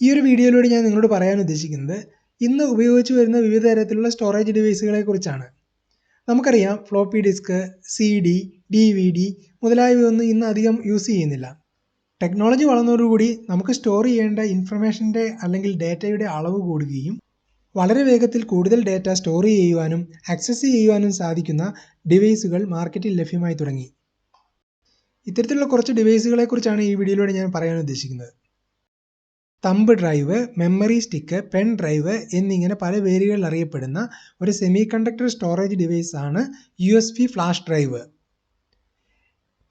ഈ ഒരു വീഡിയോയിലൂടെ ഞാൻ നിങ്ങളോട് പറയാൻ ഉദ്ദേശിക്കുന്നത് ഇന്ന് ഉപയോഗിച്ച് വരുന്ന വിവിധ തരത്തിലുള്ള സ്റ്റോറേജ് ഡിവൈസുകളെ കുറിച്ചാണ്. നമുക്കറിയാം floppy disk C D D V D മുതലായവയൊന്നും ഇന്ന് അധികം യൂസ് ചെയ്യുന്നില്ല. ടെക്നോളജി വളർന്നതോടുകൂടി നമുക്ക് സ്റ്റോർ ചെയ്യേണ്ട ഇൻഫർമേഷന്റെ അല്ലെങ്കിൽ ഡേറ്റയുടെ അളവ് കൂടുകയും വളരെ വേഗത്തിൽ കൂടുതൽ ഡേറ്റ സ്റ്റോർ ചെയ്യുവാനും ആക്സസ് ചെയ്യുവാനും സാധിക്കുന്ന ഡിവൈസുകൾ മാർക്കറ്റിൽ ലഭ്യമായി തുടങ്ങി. ഇത്തരത്തിലുള്ള കുറച്ച് ഡിവൈസുകളെക്കുറിച്ചാണ് ഈ വീഡിയോയിലൂടെ ഞാൻ പറയാൻ ഉദ്ദേശിക്കുന്നത്. Thumb drive memory stick pen drive എന്നിങ്ങനെ പല പേരുകളിൽ അറിയപ്പെടുന്ന ഒരു സെമി കണ്ടക്ടർ സ്റ്റോറേജ് ഡിവൈസ് ആണ് U S B flash drive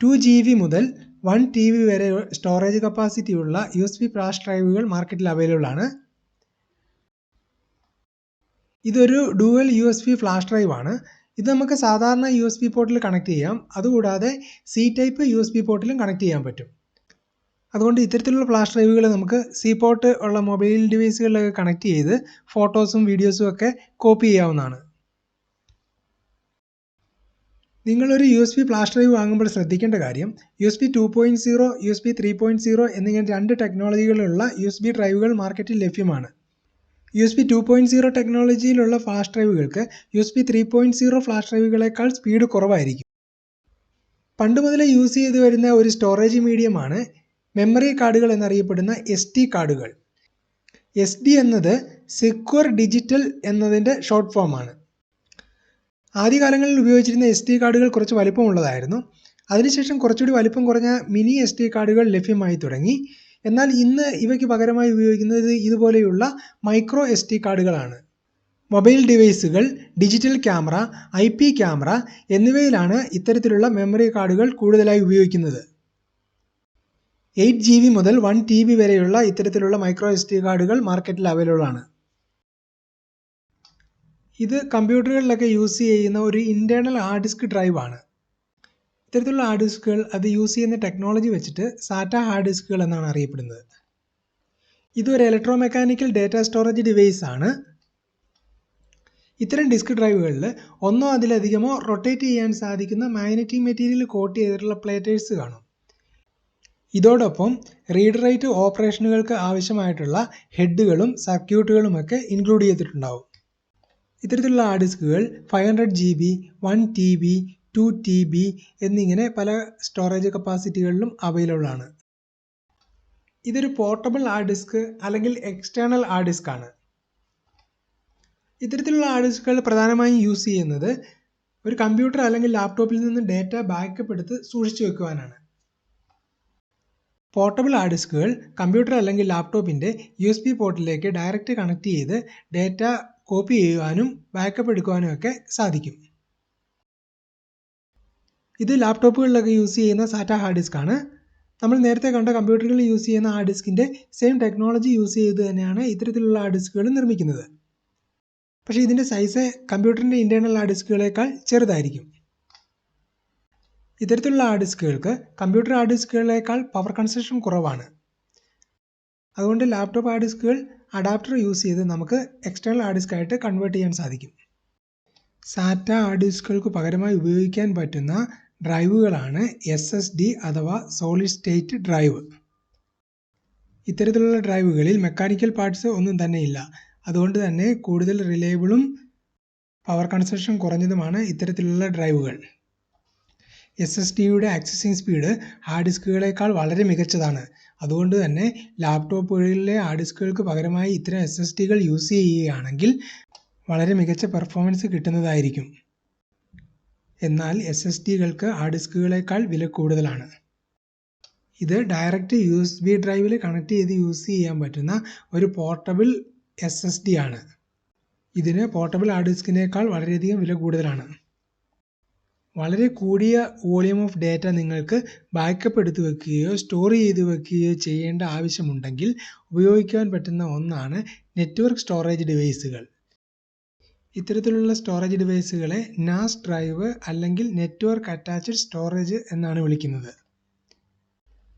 two G B മുതൽ വൺ ടി ബി വരെ സ്റ്റോറേജ് കപ്പാസിറ്റി ഉള്ള യു എസ് പി ഫ്ലാഷ് ഡ്രൈവുകൾ മാർക്കറ്റിൽ അവൈലബിൾ ആണ്. ഇതൊരു dual U S B flash drive ആണ്. ഇത് നമുക്ക് സാധാരണ യു എസ് പി പോർട്ടിൽ കണക്ട് ചെയ്യാം. അതുകൂടാതെ C type U S B പോർട്ടിലും connect ചെയ്യാൻ പറ്റും. അതുകൊണ്ട് ഇത്തരത്തിലുള്ള ഫ്ലാഷ് ഡ്രൈവുകൾ നമുക്ക് സി പോർട്ട് ഉള്ള മൊബൈൽ ഡിവൈസുകളിലൊക്കെ കണക്ട് ചെയ്ത് ഫോട്ടോസും വീഡിയോസും ഒക്കെ കോപ്പി ചെയ്യാവുന്നതാണ്. നിങ്ങളൊരു U S B flash drive വാങ്ങുമ്പോൾ ശ്രദ്ധിക്കേണ്ട കാര്യം U S B two point zero U S B three point zero എന്നിങ്ങനെ രണ്ട് ടെക്നോളജികളിലുള്ള യു എസ് ബി ഡ്രൈവുകൾ മാർക്കറ്റിൽ ലഭ്യമാണ്. U S B two point zero ടെക്നോളജിയിലുള്ള flash ഡ്രൈവുകൾക്ക് U S B three point zero flash ഡ്രൈവുകളേക്കാൾ speed കുറവായിരിക്കും. പണ്ട് മുതലേ യൂസ് ചെയ്തു വരുന്ന ഒരു സ്റ്റോറേജ് മീഡിയമാണ് മെമ്മറി കാർഡുകൾ എന്നറിയപ്പെടുന്ന എസ് ടി കാർഡുകൾ. എസ് ഡി എന്നത് സെക്യൂർ ഡിജിറ്റൽ എന്നതിന്റെ ഷോർട്ട് ഫോമാണ് ആദ്യകാലങ്ങളിൽ ഉപയോഗിച്ചിരുന്ന എസ് ടി കാർഡുകൾ കുറച്ച് വലിപ്പമുള്ളതായിരുന്നു. അതിനുശേഷം കുറച്ചുകൂടി വലിപ്പം കുറഞ്ഞ മിനി എസ് ടി കാർഡുകൾ ലഭ്യമായി തുടങ്ങി. എന്നാൽ ഇന്ന് ഇവയ്ക്ക് പകരമായി ഉപയോഗിക്കുന്നത് ഇതുപോലെയുള്ള മൈക്രോ എസ് ടി കാർഡുകളാണ്. Mobile ഡിവൈസുകൾ digital camera I P camera എന്നിവയിലാണ് ഇത്തരത്തിലുള്ള മെമ്മറി കാർഡുകൾ കൂടുതലായി ഉപയോഗിക്കുന്നത്. എയ്റ്റ് ജി ബി മുതൽ വൺ ടി ബി വരെയുള്ള ഇത്തരത്തിലുള്ള മൈക്രോ എസ് ഡി കാർഡുകൾ മാർക്കറ്റിൽ അവൈലബിൾ ആണ്. ഇത് കമ്പ്യൂട്ടറുകളിലൊക്കെ യൂസ് ചെയ്യുന്ന ഒരു ഇന്റേർണൽ ഹാർഡ് ഡിസ്ക് ഡ്രൈവ് ആണ്. ഇത്തരത്തിലുള്ള ഹാർഡ് ഡിസ്കുകൾ അത് യൂസ് ചെയ്യുന്ന ടെക്നോളജി വെച്ചിട്ട് സാറ്റ ഹാർഡ് ഡിസ്കുകൾ എന്നാണ് അറിയപ്പെടുന്നത്. ഇതൊരു electro mechanical data storage device ആണ്. ഇത്തരം ഡിസ്ക് ഡ്രൈവുകളിൽ ഒന്നോ അതിലധികമോ റൊട്ടേറ്റ് ചെയ്യാൻ സാധിക്കുന്ന മാഗ്നറ്റിക് മെറ്റീരിയൽ കോട്ട് ചെയ്തിട്ടുള്ള പ്ലേറ്റേഴ്സ് കാണും. ഇതോടൊപ്പം റീഡ് റൈറ്റ് ഓപ്പറേഷനുകൾക്ക് ആവശ്യമായിട്ടുള്ള ഹെഡുകളും സർക്യൂട്ടുകളുമൊക്കെ ഇൻക്ലൂഡ് ചെയ്തിട്ടുണ്ടാവും. ഇത്തരത്തിലുള്ള hard ഡിസ്കുകൾ five hundred G B one T B two T B എന്നിങ്ങനെ പല സ്റ്റോറേജ് കപ്പാസിറ്റികളിലും അവൈലബിൾ ആണ്. ഇതൊരു പോർട്ടബിൾ ഹാർഡ് ഡിസ്ക് അല്ലെങ്കിൽ എക്സ്റ്റേണൽ ഹാർഡ് ഡിസ്ക് ആണ്. ഇത്തരത്തിലുള്ള ഹാർഡ് ഡിസ്കുകൾ പ്രധാനമായും യൂസ് ചെയ്യുന്നത് ഒരു കമ്പ്യൂട്ടർ അല്ലെങ്കിൽ ലാപ്ടോപ്പിൽ നിന്ന് ഡേറ്റ ബാക്കപ്പ് എടുത്ത് സൂക്ഷിച്ചു വെക്കുവാനാണ്. പോർട്ടബിൾ ഹാർഡ് ഡിസ്കുകൾ കമ്പ്യൂട്ടർ അല്ലെങ്കിൽ ലാപ്ടോപ്പിന്റെ യു എസ് ബി പോർട്ടിലേക്ക് ഡയറക്റ്റ് കണക്ട് ചെയ്ത് ഡേറ്റ കോപ്പി ചെയ്യുവാനും ബാക്കപ്പ് എടുക്കുവാനും ഒക്കെ സാധിക്കും. ഇത് ലാപ്ടോപ്പുകളിലൊക്കെ യൂസ് ചെയ്യുന്ന സാറ്റ ഹാർഡ് ഡിസ്ക് ആണ്. നമ്മൾ നേരത്തെ കണ്ട കമ്പ്യൂട്ടറുകളിൽ യൂസ് ചെയ്യുന്ന ഹാർഡ് ഡിസ്കിന്റെ സെയിം ടെക്നോളജി യൂസ് ചെയ്ത് തന്നെയാണ് ഇത്തരത്തിലുള്ള ഹാർഡ് ഡിസ്കുകൾ നിർമ്മിക്കുന്നത്. പക്ഷേ ഇതിന്റെ സൈസ് കമ്പ്യൂട്ടറിന്റെ ഇന്റേർണൽ ഹാർഡ് ഡിസ്കുകളേക്കാൾ ചെറുതായിരിക്കും. ഇത്തരത്തിലുള്ള ഹാർഡ് ഡിസ്കുകൾക്ക് കമ്പ്യൂട്ടർ ഹാർഡ് ഡിസ്കുകളേക്കാൾ പവർ കൺസപ്ഷൻ കുറവാണ്. അതുകൊണ്ട് ലാപ്ടോപ്പ് ഹാർഡ് ഡിസ്കുകൾ അഡാപ്റ്റർ യൂസ് ചെയ്ത് നമുക്ക് എക്സ്റ്റേണൽ ഹാർഡ് ഡിസ്ക് ആയിട്ട് കൺവേർട്ട് ചെയ്യാൻ സാധിക്കും. സാറ്റ ഹാർഡ് ഡിസ്കുകൾക്ക് പകരമായി ഉപയോഗിക്കാൻ പറ്റുന്ന ഡ്രൈവുകളാണ് എസ് എസ് ഡി അഥവാ സോളിഡ് സ്റ്റേറ്റ് ഡ്രൈവ് ഇത്തരത്തിലുള്ള ഡ്രൈവുകളിൽ മെക്കാനിക്കൽ പാർട്സ് ഒന്നും തന്നെ ഇല്ല. അതുകൊണ്ട് തന്നെ കൂടുതൽ റിലയബിളും പവർ കൺസപ്ഷൻ കുറഞ്ഞതുമാണ് ഇത്തരത്തിലുള്ള ഡ്രൈവുകൾ എസ് എസ് ഡിയുടെ ആക്സസിങ് സ്പീഡ് ഹാർഡ് ഡിസ്കുകളേക്കാൾ വളരെ മികച്ചതാണ്. അതുകൊണ്ട് തന്നെ ലാപ്ടോപ്പുകളിലെ ഹാർഡ് ഡിസ്കുകൾക്ക് പകരമായി ഇത്തരം എസ് എസ് ഡികൾ യൂസ് ചെയ്യുകയാണെങ്കിൽ വളരെ മികച്ച പെർഫോമൻസ് കിട്ടുന്നതായിരിക്കും. എന്നാൽ എസ് എസ് ഡികൾക്ക് ഹാർഡ് ഡിസ്കുകളേക്കാൾ വില കൂടുതലാണ്. ഇത് ഡയറക്റ്റ് യു എസ് ബി ഡ്രൈവിൽ കണക്ട് ചെയ്ത് യൂസ് ചെയ്യാൻ പറ്റുന്ന ഒരു പോർട്ടബിൾ എസ് എസ് ഡി ആണ്. ഇതിന് പോർട്ടബിൾ ഹാർഡ് ഡിസ്കിനേക്കാൾ വളരെയധികം വില കൂടുതലാണ്. വളരെ കൂടിയ വോളിയം ഓഫ് ഡേറ്റ നിങ്ങൾക്ക് ബാക്കപ്പ് എടുത്ത് വെക്കുകയോ സ്റ്റോർ ചെയ്ത് വെക്കുകയോ ചെയ്യേണ്ട ആവശ്യമുണ്ടെങ്കിൽ ഉപയോഗിക്കാൻ പറ്റുന്ന ഒന്നാണ് നെറ്റ്വർക്ക് സ്റ്റോറേജ് ഡിവൈസുകൾ ഇത്തരത്തിലുള്ള സ്റ്റോറേജ് ഡിവൈസുകളെ നാസ് ഡ്രൈവ് അല്ലെങ്കിൽ നെറ്റ്വർക്ക് അറ്റാച്ച്ഡ് സ്റ്റോറേജ് എന്നാണ് വിളിക്കുന്നത്.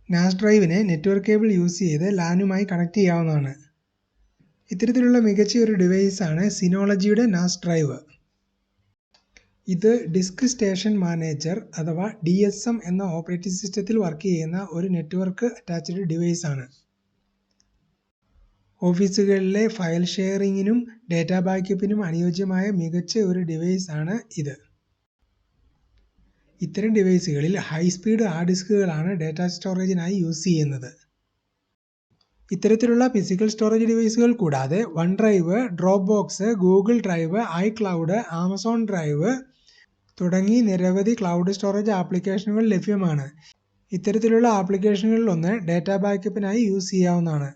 നാസ് ഡ്രൈവിനെ നെറ്റ്വർക്ക് കേബിൾ യൂസ് ചെയ്ത് ലാനുമായി കണക്ട് ചെയ്യാവുന്നതാണ്. ഇത്തരത്തിലുള്ള മികച്ച ഒരു ഡിവൈസാണ് സിനോളജിയുടെ നാസ് ഡ്രൈവ് ഇത് ഡിസ്ക് സ്റ്റേഷൻ മാനേജർ അഥവാ ഡി എസ് എം എന്ന ഓപ്പറേറ്റിംഗ് സിസ്റ്റത്തിൽ വർക്ക് ചെയ്യുന്ന ഒരു നെറ്റ്വർക്ക് അറ്റാച്ച്ഡ് ആണ് ഓഫീസുകളിലെ ഫയൽ ഷെയറിങ്ങിനും ഡാറ്റ ബാക്കപ്പിനും അനുയോജ്യമായ മികച്ച ഒരു ഡിവൈസ് ആണ് ഇത്. ഇത്തരം ഡിവൈസുകളിൽ ഹൈ സ്പീഡ് ഹാർഡ് ഡിസ്കുകളാണ് ഡാറ്റ സ്റ്റോറേജിനായി യൂസ് ചെയ്യുന്നത്. ഇത്തരത്തിലുള്ള ഫിസിക്കൽ സ്റ്റോറേജ് ഡിവൈസുകൾ കൂടാതെ OneDrive Dropbox Google Drive iCloud Amazon Drive തുടങ്ങി നിരവധി ക്ലൗഡ് സ്റ്റോറേജ് ആപ്ലിക്കേഷനുകൾ ലഭ്യമാണ്. ഇത്തരത്തിലുള്ള ആപ്ലിക്കേഷനുകളിൽ ഒന്ന് ഡാറ്റ ബാക്കപ്പിനായി യൂസ് ചെയ്യാവുന്നതാണ്.